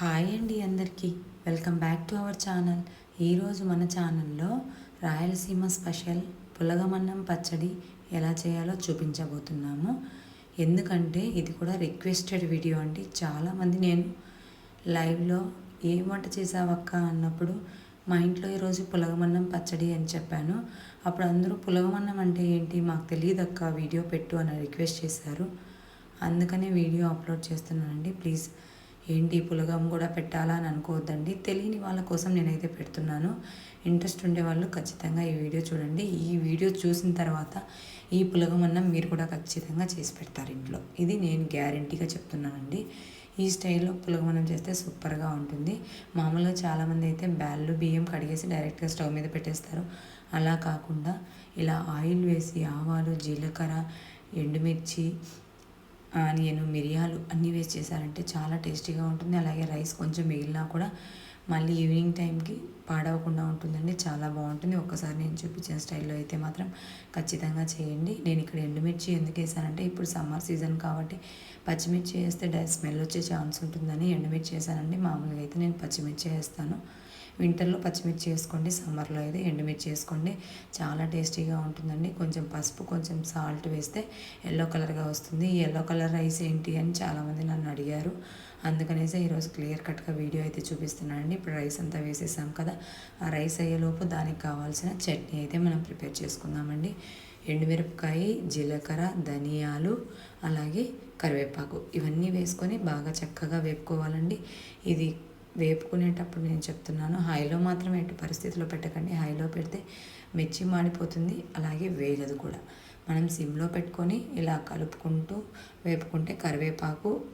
Hi అండి అందరికీ. Welcome back to our channel. ఈరోజు మన ఛానల్లో రాయలసీమ స్పెషల్ పులగమన్నం పచ్చడి ఎలా చేయాలో చూపించబోతున్నాము. ఎందుకంటే ఇది కూడా రిక్వెస్టెడ్ వీడియో అండి. చాలామంది నేను లైవ్లో ఏం వంట చేసావక్క అన్నప్పుడు మా ఇంట్లో ఈరోజు పులగమన్నం పచ్చడి అని చెప్పాను. అప్పుడు అందరూ పులగమన్నం అంటే ఏంటి? మాకు తెలియదు అక్క వీడియో పెట్టు అని రిక్వెస్ట్ చేశారు. అందుకనే వీడియో అప్లోడ్ చేస్తున్నానండి. ప్లీజ్ ఏంటి పులగం కూడా పెట్టాలా అని అనుకోవద్దండి. తెలియని వాళ్ళ కోసం నేనైతే పెడుతున్నాను. ఇంట్రెస్ట్ ఉండే వాళ్ళు ఖచ్చితంగా ఈ వీడియో చూడండి. ఈ వీడియో చూసిన తర్వాత ఈ పులగం అన్నం మీరు కూడా ఖచ్చితంగా చేసి పెడతారు ఇంట్లో. ఇది నేను గ్యారంటీగా చెప్తున్నానండి. ఈ స్టైల్లో పులగమనం చేస్తే సూపర్గా ఉంటుంది. మామూలుగా చాలామంది అయితే బ్యాళ్ళు బియ్యం కడిగేసి డైరెక్ట్గా స్టవ్ మీద పెట్టేస్తారు. అలా కాకుండా ఇలా ఆయిల్ వేసి ఆవాలు జీలకర్ర ఎండుమిర్చి ఆనియన్ మిరియాలు అన్నీ వేసి చేశారంటే చాలా టేస్టీగా ఉంటుంది. అలాగే రైస్ కొంచెం మిగిలినా కూడా మళ్ళీ ఈవినింగ్ టైంకి పాడవకుండా ఉంటుందండి. చాలా బాగుంటుంది. ఒక్కసారి నేను చూపించిన స్టైల్లో అయితే మాత్రం ఖచ్చితంగా చేయండి. నేను ఇక్కడ ఎండుమిర్చి ఎందుకు వేసానంటే ఇప్పుడు సమ్మర్ సీజన్ కాబట్టి పచ్చిమిర్చి వేస్తే డై స్మెల్ వచ్చే ఛాన్స్ ఉంటుందని ఎండుమిర్చి వేసానండి. మామూలుగా అయితే నేను పచ్చిమిర్చి వేస్తాను. వింటర్లో పచ్చిమిర్చి వేసుకోండి సమ్మర్లో అయితే ఎండుమిర్చి వేసుకోండి. చాలా టేస్టీగా ఉంటుందండి. కొంచెం పసుపు కొంచెం సాల్ట్ వేస్తే ఎల్లో కలర్గా వస్తుంది. ఈ ఎల్లో కలర్ రైస్ ఏంటి అని చాలామంది నన్ను అడిగారు. అందుకనేసి ఈరోజు క్లియర్ కట్గా వీడియో అయితే చూపిస్తున్నానండి. ఇప్పుడు రైస్ అంతా వేసేసాం కదా. ఆ రైస్ అయ్యేలోపు దానికి కావాల్సిన చట్నీ అయితే మనం ప్రిపేర్ చేసుకుందామండి. ఎండుమిరపకాయ జీలకర్ర ధనియాలు అలాగే కరివేపాకు. ఇవన్నీ వేసుకొని బాగా చక్కగా వేపుకోవాలండి. ఇది వేపుకునేటప్పుడు నేను చెప్తున్నాను హైలో మాత్రం ఎటు పరిస్థితిలో పెట్టకండి. హైలో పెడితే మిర్చి మాడిపోతుంది అలాగే వేగదు కూడా. మనం సిమ్లో పెట్టుకొని ఇలా కలుపుకుంటూ వేపుకుంటే కరివేపాకు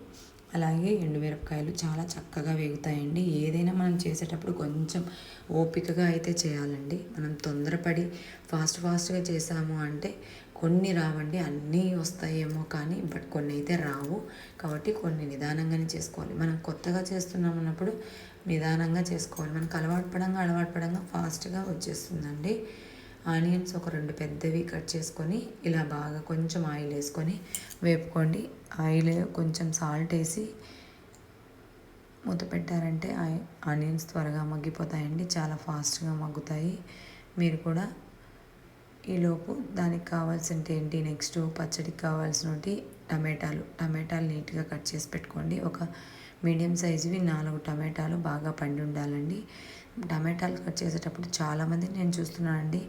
అలాగే ఎండుమిరపకాయలు చాలా చక్కగా వేగుతాయండి. ఏదైనా మనం చేసేటప్పుడు కొంచెం ఓపికగా అయితే చేయాలండి. మనం తొందరపడి ఫాస్ట్ ఫాస్ట్గా చేసాము అంటే కొన్ని రావండి అన్నీ వస్తాయేమో కానీ బట్ కొన్ని అయితే రావు. కాబట్టి కొన్ని నిదానంగానే చేసుకోవాలి. మనం కొత్తగా చేస్తున్నాం అన్నప్పుడు నిదానంగా చేసుకోవాలి. మనకు అలవాటు పడంగా అలవాటు పడంగా ఫాస్ట్గా వచ్చేస్తుందండి. ఆనియన్స్ ఒక రెండు పెద్దవి కట్ చేసుకొని ఇలా బాగా కొంచెం ఆయిల్ వేసుకొని వేపుకోండి. ఆయిల్ కొంచెం సాల్ట్ వేసి మూత పెట్టారంటే ఆనియన్స్ త్వరగా మగ్గిపోతాయండి. చాలా ఫాస్ట్గా మగ్గుతాయి. మీరు కూడా ఈలోపు దానికి కావాల్సినవి ఏంటి? నెక్స్ట్ పచ్చడికి కావాల్సినవి టమాటాలు. టమాటాలు నీట్గా కట్ చేసి పెట్టుకోండి. ఒక మీడియం సైజువి నాలుగు టమాటాలు బాగా పండి ఉండాలండి. టమాటాలు కట్ చేసేటప్పుడు చాలామంది నేను చూస్తున్నానండి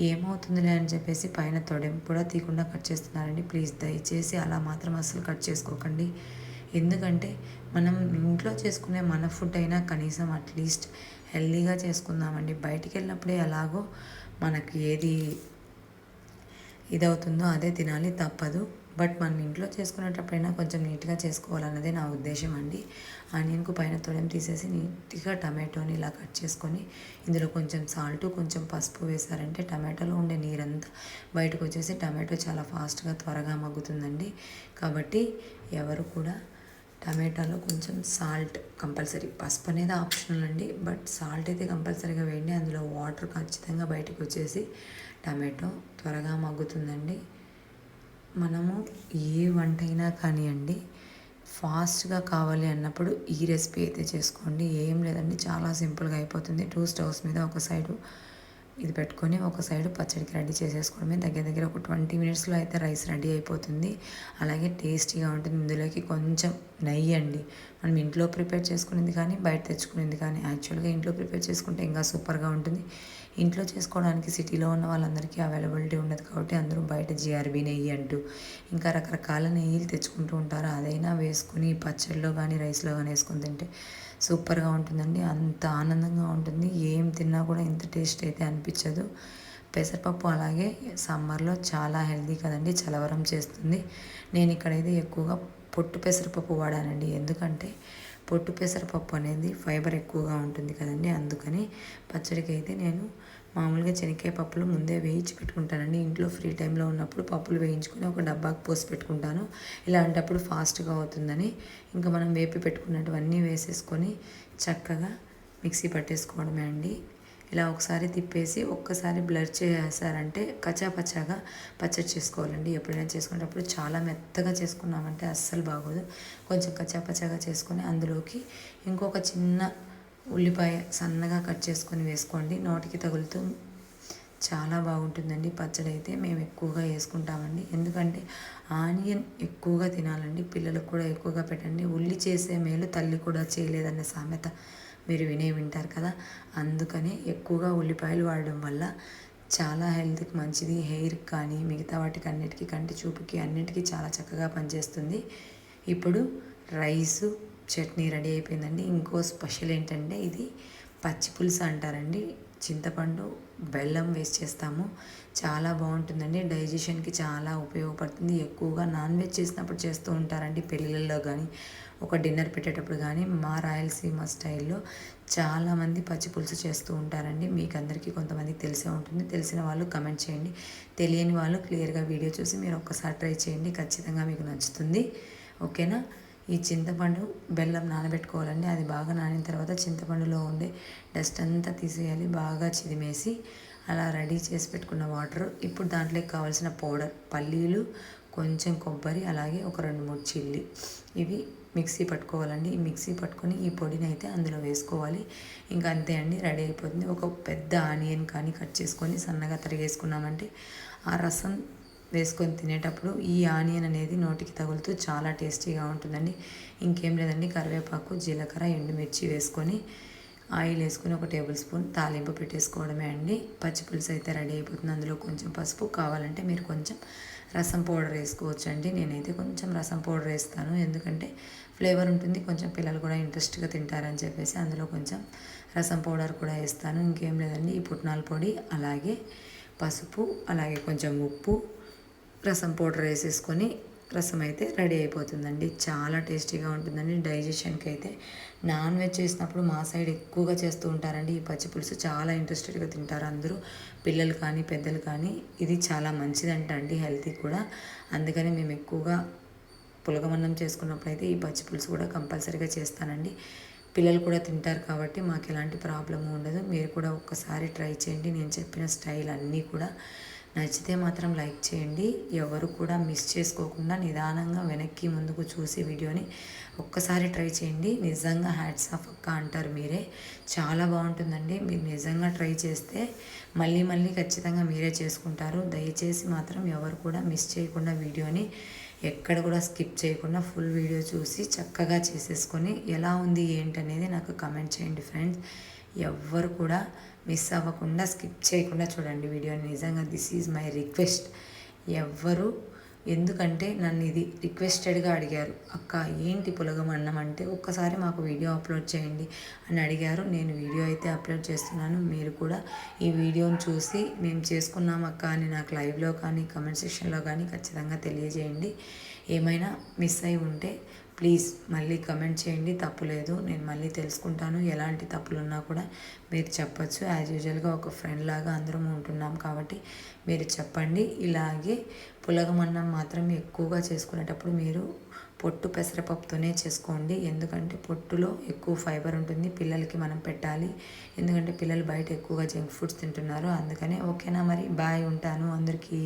ఏమవుతుందిలే అని చెప్పేసి పైన తొడెంపు కూడా తీయకుండా కట్ చేస్తున్నారండి. ప్లీజ్ దయచేసి అలా మాత్రం అస్సలు కట్ చేసుకోకండి. ఎందుకంటే మనం ఇంట్లో చేసుకునే మన ఫుడ్ అయినా కనీసం అట్లీస్ట్ హెల్దీగా చేసుకుందామండి. బయటికి వెళ్ళినప్పుడే ఎలాగో మనకి ఏది ఇదవుతుందో అదే తినాలి తప్పదు. బట్ మనం ఇంట్లో చేసుకునేటప్పుడైనా కొంచెం నీట్గా చేసుకోవాలన్నదే నా ఉద్దేశం అండి. ఆనియన్కు పైన తొడెం తీసేసి నీట్గా టమాటోని ఇలా కట్ చేసుకొని ఇందులో కొంచెం సాల్ట్ కొంచెం పసుపు వేసారంటే టమాటోలో ఉండే నీరంతా బయటకు వచ్చేసి టమాటో చాలా ఫాస్ట్గా త్వరగా మగ్గుతుందండి. కాబట్టి ఎవరు కూడా టమాటాలో కొంచెం సాల్ట్ కంపల్సరీ. పసుపు అనేది ఆప్షనల్ అండి బట్ సాల్ట్ అయితే కంపల్సరీగా వేయండి. అందులో వాటర్ ఖచ్చితంగా బయటకు వచ్చేసి టమాటో త్వరగా మగ్గుతుందండి. మనము ఏ వంట అయినా కానివ్వండి ఫాస్ట్గా కావాలి అన్నప్పుడు ఈ రెసిపీ అయితే చేసుకోండి. ఏం లేదండి చాలా సింపుల్గా అయిపోతుంది. టూ స్టవ్స్ మీద ఒక సైడు ఇది పెట్టుకొని ఒక సైడ్ పచ్చడికి రెడీ చేసేసుకోవడమే. దగ్గర దగ్గర ఒక ట్వంటీ మినిట్స్లో అయితే రైస్ రెడీ అయిపోతుంది. అలాగే టేస్టీగా ఉంటుంది. ఇందులోకి కొంచెం నెయ్యి అండి. మనం ఇంట్లో ప్రిపేర్ చేసుకునేది కానీ బయట తెచ్చుకునేది కానీ యాక్చువల్గా ఇంట్లో ప్రిపేర్ చేసుకుంటే ఇంకా సూపర్గా ఉంటుంది. ఇంట్లో చేసుకోవడానికి సిటీలో ఉన్న వాళ్ళందరికీ అవైలబిలిటీ ఉండదు కాబట్టి అందరూ బయట జిఆర్బీ నెయ్యి అంటూ ఇంకా రకరకాల నెయ్యిలు తెచ్చుకుంటూ ఉంటారు. అదైనా వేసుకుని పచ్చడిలో కానీ రైస్లో కానీ వేసుకుని తింటే సూపర్గా ఉంటుందండి. అంత ఆనందంగా ఉంటుంది. ఏం తిన్నా కూడా ఇంత టేస్ట్ అయితే అనిపించదు. పెసరపప్పు అలాగే సమ్మర్లో చాలా హెల్దీ కదండి. చలవరం చేస్తుంది. నేను ఇక్కడైతే ఎక్కువగా పొట్టు పెసరపప్పు వాడానండి. ఎందుకంటే పొట్టు పెసరపప్పు అనేది ఫైబర్ ఎక్కువగా ఉంటుంది కదండి. అందుకని పచ్చడికి అయితే నేను మామూలుగా శనక్కాయ పప్పులు ముందే వేయించి పెట్టుకుంటానండి. ఇంట్లో ఫ్రీ టైంలో ఉన్నప్పుడు పప్పులు వేయించుకొని ఒక డబ్బాకి పోసి పెట్టుకుంటాను. ఇలాంటప్పుడు ఫాస్ట్గా అవుతుందని. ఇంకా మనం వేపి పెట్టుకున్నటువన్నీ వేసేసుకొని చక్కగా మిక్సీ పట్టేసుకోవడమే అండి. ఇలా ఒకసారి తిప్పేసి ఒక్కసారి బ్లర్ చేసారంటే కచ్చాపచ్చాగా పచ్చడి చేసుకోవాలండి. ఎప్పుడైనా చేసుకునేటప్పుడు చాలా మెత్తగా చేసుకున్నామంటే అస్సలు బాగోదు. కొంచెం కచ్చాపచ్చాగా చేసుకొని అందులోకి ఇంకొక చిన్న ఉల్లిపాయ సన్నగా కట్ చేసుకొని వేసుకోండి. నోటికి తగులుతూ చాలా బాగుంటుందండి. పచ్చడి అయితే మేము ఎక్కువగా వేసుకుంటామండి. ఎందుకంటే ఆనియన్ ఎక్కువగా తినాలండి. పిల్లలకు కూడా ఎక్కువగా పెట్టండి. ఉల్లి చేసే మేలు తల్లి కూడా చేయలేదన్న సామెత మీరు వినే వింటారు కదా. అందుకనే ఎక్కువగా ఉల్లిపాయలు వాడడం వల్ల చాలా హెల్త్కి మంచిది. హెయిర్కి కానీ మిగతా వాటికి అన్నిటికీ కంటి చూపుకి అన్నిటికీ చాలా చక్కగా పనిచేస్తుంది. ఇప్పుడు రైసు చట్నీ రెడీ అయిపోయిందండి. ఇంకో స్పెషల్ ఏంటంటే ఇది పచ్చి పులుసు అంటారండి. చింతపండు బెల్లం వేస్ట్ చేస్తాము. చాలా బాగుంటుందండి. డైజెషన్కి చాలా ఉపయోగపడుతుంది. ఎక్కువగా నాన్ వెజ్ చేసినప్పుడు చేస్తూ ఉంటారండి పెళ్ళిళ్ళలో కానీ ఒక డిన్నర్ పెట్టేటప్పుడు కానీ మా రాయలసీమ స్టైల్లో చాలామంది పచ్చి పులుసు చేస్తూ ఉంటారండి. మీకు అందరికీ కొంతమందికి తెలిసే ఉంటుంది. తెలిసిన వాళ్ళు కమెంట్ చేయండి. తెలియని వాళ్ళు క్లియర్గా వీడియో చూసి మీరు ఒక్కసారి ట్రై చేయండి. ఖచ్చితంగా మీకు నచ్చుతుంది. ఓకేనా? ఈ చింతపండు బెల్లం నానబెట్టుకోవాలండి. అది బాగా నానిన తర్వాత చింతపండులో ఉండే డస్ట్ అంతా తీసేయాలి. బాగా చిదిమేసి అలా రెడీ చేసి పెట్టుకున్న వాటర్ ఇప్పుడు దాంట్లోకి కావాల్సిన పౌడర్ పల్లీలు కొంచెం కొబ్బరి అలాగే ఒక రెండు మూడు చిల్లి ఇవి మిక్సీ పట్టుకోవాలండి. ఈ మిక్సీ పట్టుకొని ఈ పొడిని అయితే అందులో వేసుకోవాలి. ఇంకా అంతే అండి రెడీ అయిపోతుంది. ఒక పెద్ద ఆనియన్ కానీ కట్ చేసుకొని సన్నగా తరిగేసుకున్నామంటే ఆ రసం వేసుకొని తినేటప్పుడు ఈ ఆనియన్ అనేది నోటికి తగులుతూ చాలా టేస్టీగా ఉంటుందండి. ఇంకేం లేదండి కరివేపాకు జీలకర్ర ఎండుమిర్చి వేసుకొని ఆయిల్ వేసుకొని ఒక టేబుల్ స్పూన్ తాలింపు పెట్టేసుకోవడమే అండి. పచ్చి పులుసు అయితే రెడీ అయిపోతుంది. అందులో కొంచెం పసుపు కావాలంటే మీరు కొంచెం రసం పౌడర్ వేసుకోవచ్చు అండి నేనైతే కొంచెం రసం పౌడర్ వేస్తాను. ఎందుకంటే ఫ్లేవర్ ఉంటుంది కొంచెం పిల్లలు కూడా ఇంట్రెస్ట్గా తింటారని చెప్పేసి అందులో కొంచెం రసం పౌడర్ కూడా వేస్తాను. ఇంకేం లేదండి ఈ పుట్నాల పొడి అలాగే పసుపు అలాగే కొంచెం ఉప్పు రసం పౌడర్ వేసేసుకొని రసం అయితే రెడీ అయిపోతుందండి. చాలా టేస్టీగా ఉంటుందండి. డైజెషన్కి అయితే నాన్ వెజ్ చేసినప్పుడు మా సైడ్ ఎక్కువగా చేస్తూ ఉంటారండి. ఈ పచ్చి పులుసు చాలా ఇంట్రెస్టెడ్గా తింటారు అందరూ. పిల్లలు కానీ పెద్దలు కానీ ఇది చాలా మంచిదంట అండి హెల్తీ కూడా. అందుకని మేము ఎక్కువగా పులగమన్నం చేసుకున్నప్పుడు అయితే ఈ పచ్చి పులుసు కూడా కంపల్సరీగా చేస్తానండి. పిల్లలు కూడా తింటారు కాబట్టి మాకు ఎలాంటి ప్రాబ్లం ఉండదు. మీరు కూడా ఒక్కసారి ట్రై చేయండి. నేను చెప్పిన స్టైల్ అన్నీ కూడా నచ్చితే మాత్రం లైక్ చేయండి. ఎవరు కూడా మిస్ చేసుకోకుండా నిదానంగా వెనక్కి ముందుకు చూసి వీడియోని ఒక్కసారి ట్రై చేయండి. నిజంగా హ్యాట్స్ ఆఫ్ అక్క అంటారు మీరే. చాలా బాగుంటుందండి. మీరు నిజంగా ట్రై చేస్తే మళ్ళీ మళ్ళీ ఖచ్చితంగా మీరే చేసుకుంటారు. దయచేసి మాత్రం ఎవరు కూడా మిస్ చేయకుండా వీడియోని ఎక్కడ కూడా స్కిప్ చేయకుండా ఫుల్ వీడియో చూసి చక్కగా చేసేసుకొని ఎలా ఉంది ఏంటనేది నాకు కమెంట్ చేయండి ఫ్రెండ్స్. ఎవ్వరు కూడా మిస్ అవ్వకుండా స్కిప్ చేయకుండా చూడండి వీడియోని నిజంగా దిస్ ఈజ్ మై రిక్వెస్ట్ ఎవ్వరు ఎందుకంటే నన్ను ఇది రిక్వెస్టెడ్గా అడిగారు. అక్క ఏంటి పులగం అన్నం అంటే ఒక్కసారి మాకు వీడియో అప్లోడ్ చేయండి అని అడిగారు. నేను వీడియో అయితే అప్లోడ్ చేస్తున్నాను. మీరు కూడా ఈ వీడియోని చూసి మేము చేసుకున్నాం అక్క అని నాకు లైవ్లో కానీ కమెంట్ సెక్షన్లో కానీ ఖచ్చితంగా తెలియజేయండి. ఏమైనా మిస్ అయి ఉంటే ప్లీజ్ మళ్ళీ కమెంట్ చేయండి తప్పు లేదు. నేను మళ్ళీ తెలుసుకుంటాను ఎలాంటి తప్పులు ఉన్నా కూడా మీరు చెప్పచ్చు. యాజ్ యూజువల్గా ఒక ఫ్రెండ్ లాగా అందరం ఉంటున్నాం కాబట్టి మీరు చెప్పండి. ఇలాగే పులగమన్నం మాత్రం ఎక్కువగా చేసుకునేటప్పుడు మీరు పొట్టు పెసరపప్పుతోనే చేసుకోండి. ఎందుకంటే పొట్టులో ఎక్కువ ఫైబర్ ఉంటుంది పిల్లలకి మనం పెట్టాలి. ఎందుకంటే పిల్లలు బయట ఎక్కువగా జంక్ ఫుడ్స్ తింటున్నారు. అందుకనే ఓకేనా మరి? బాయ్ ఉంటాను అందరికీ.